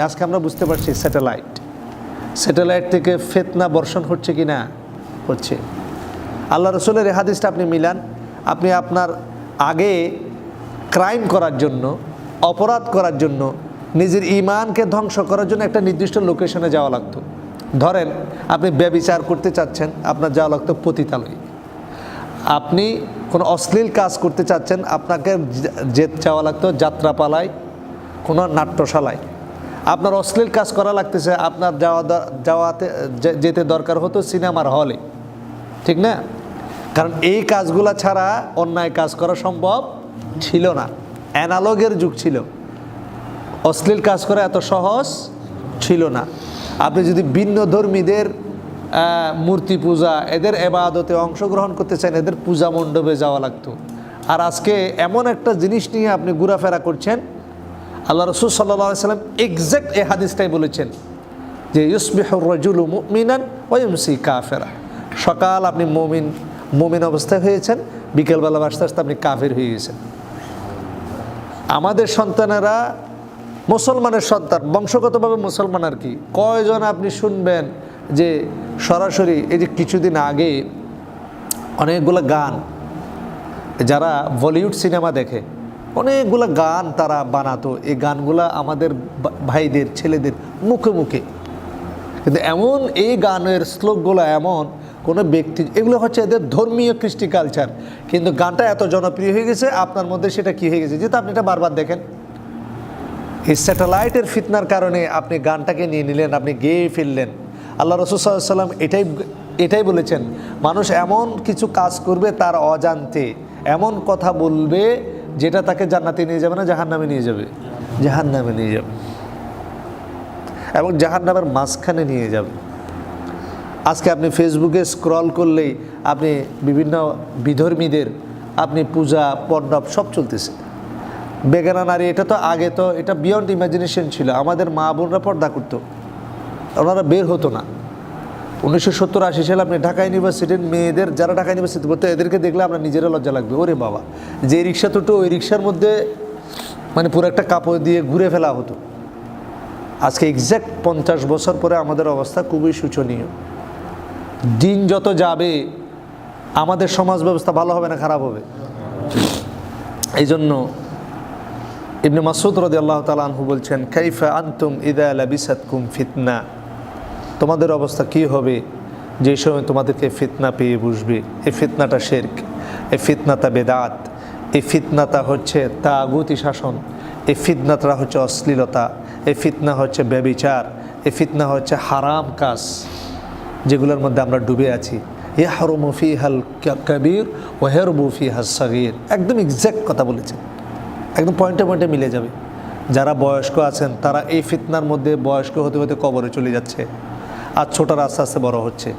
আজকে আমরা বুঝতে পারছি স্যাটেলাইট। স্যাটেলাইট থেকে ফেতনা বর্ষণ হচ্ছে কি না? হচ্ছে। আল্লাহ রসুলের হাদিসটা আপনি মিলান। আপনি আপনার আগে ক্রাইম করার জন্য, অপরাধ করার জন্য, নিজের ইমানকে ধ্বংস করার জন্য একটা নির্দিষ্ট লোকেশনে যাওয়া লাগতো। ধরেন, আপনি ব্যবিচার করতে চাচ্ছেন, আপনার যাওয়া লাগতো পতিতালয়। আপনি কোনো অশ্লীল কাজ করতে চাচ্ছেন, আপনাকে যে যাওয়া লাগতো যাত্রাপালায়, কোনো নাট্যশালায়। আপনার অশ্লীল কাজ করা লাগতেছে, আপনার যাওয়া যাওয়াতে যেতে দরকার হতো সিনেমার হলে। ঠিক না? কারণ এই কাজগুলা ছাড়া অন্যায় কাজ করা সম্ভব ছিল না। অ্যানালগের যুগ ছিল। অশ্লীল কাজ করা এত সহজ ছিল না। আপনি যদি ভিন্ন ধর্মীদের মূর্তি পূজা, এদের এবাদতে অংশগ্রহণ করতে চান, এদের পূজা মণ্ডপে যাওয়া লাগতো। আর আজকে এমন একটা জিনিস নিয়ে আপনি ঘোরাফেরা করছেন আল্লাহ রসুল সাল্লাহ সাল্লাম এক্স্যাক্ট এ হাদিসটাই বলেছেন যে ইউসবিহুর রজুল মুমিনান ওয়ুমসি কাফেরা সকাল আপনি মমিন মমিন অবস্থায় হয়েছেন, বিকেলবেলা আস্তে আস্তে আপনি কাফের হয়ে গেছেন আমাদের সন্তানেরা মুসলমানের সন্তান, বংশগতভাবে মুসলমান আর কি। কয়জন আপনি শুনবেন যে, সরাসরি এই যে কিছুদিন আগে অনেকগুলো গান, যারা বলিউড সিনেমা দেখে অনেকগুলো গান তারা বানাতো। এই গানগুলা আমাদের ভাইদের, ছেলেদের মুখে মুখে। কিন্তু এমন এই গানের শ্লোকগুলো এমন কোনো ব্যক্তি, এগুলো হচ্ছে এদের ধর্মীয় কৃষ্টি কালচার কিন্তু গানটা এত জনপ্রিয় হয়ে গেছে, আপনার মধ্যে সেটা কি হয়ে গেছে? যেহেতু আপনি এটা বারবার দেখেন। এই স্যাটেলাইটের ফিতনার কারণে আপনি গানটাকে নিয়ে নিলেন, আপনি গেয়ে ফেললেন। আল্লাহ রসুল সাল্লাম এটাই এটাই বলেছেন, মানুষ এমন কিছু কাজ করবে তার অজান্তে। এমন কথা বলবে যেটা তাকে জান্নাতে নিয়ে যাবে না জাহান নামে নিয়ে যাবে। জাহান নামে নিয়ে যাবে। এবং জাহান নামের মাঝখানে নিয়ে যাবে। আজকে আপনি ফেসবুকে স্ক্রল করলেই আপনি বিভিন্ন বিধর্মীদের, আপনি পূজা পণ্ডব সব চলতেছে। বেগানা নারী, এটা তো আগে তো, এটা বিয়ন্ড ইমাজিনেশন ছিল। আমাদের মা বোনরা পর্দা করতো। ওনারা বের হতো না। উনিশশো সত্তর আশি সালে আপনি ঢাকা ইউনিভার্সিটির মেয়েদের, যারা ঢাকা ইউনিভার্সিটি পড়তো, এদেরকে দেখলে আমরা নিজেরা লজ্জা লাগবে। ওরে বাবা, যে রিক্সা দুটো, ওই রিক্সার মধ্যে মানে পুরো একটা কাপড় দিয়ে ঘুরে ফেলা হতো। আজকে এক্স্যাক্ট পঞ্চাশ বছর পরে আমাদের অবস্থা খুবই শোচনীয়। দিন যত যাবে, আমাদের সমাজ ব্যবস্থা ভালো হবে না খারাপ হবে? এই জন্য ইবনে মাসুদ রদি আল্লাহ তালু বলছেন, কাইফা আন্তুম ইদা লাবিসাতকুম ফিতনা। তোমাদের অবস্থা কি হবে? যে সময় তোমাদেরকে ফিতনা পেয়ে বসবে এই ফিতনাটা শেরক এই ফিতনাটা বেদাত এই ফিতনাটা হচ্ছে তাগুতি শাসন এই ফিতনাটা হচ্ছে অশ্লীলতা এই ফিতনা হচ্ছে ব্যবিচার এই ফিতনা হচ্ছে হারাম কাজ যেগুলোর মধ্যে আমরা ডুবে আছি। হরমফি হাল কবির ও হেরবুফি হাল সাগির। একদম এক্স্যাক্ট কথা বলেছেন একদম পয়েন্টে পয়েন্টে মিলে যাবে। যারা বয়স্ক আছেন, তারা এই ফিতনার মধ্যে বয়স্ক হতে হতে কবরে চলে যাচ্ছে। আর ছোটরা আস্তে আস্তে বড় হচ্ছে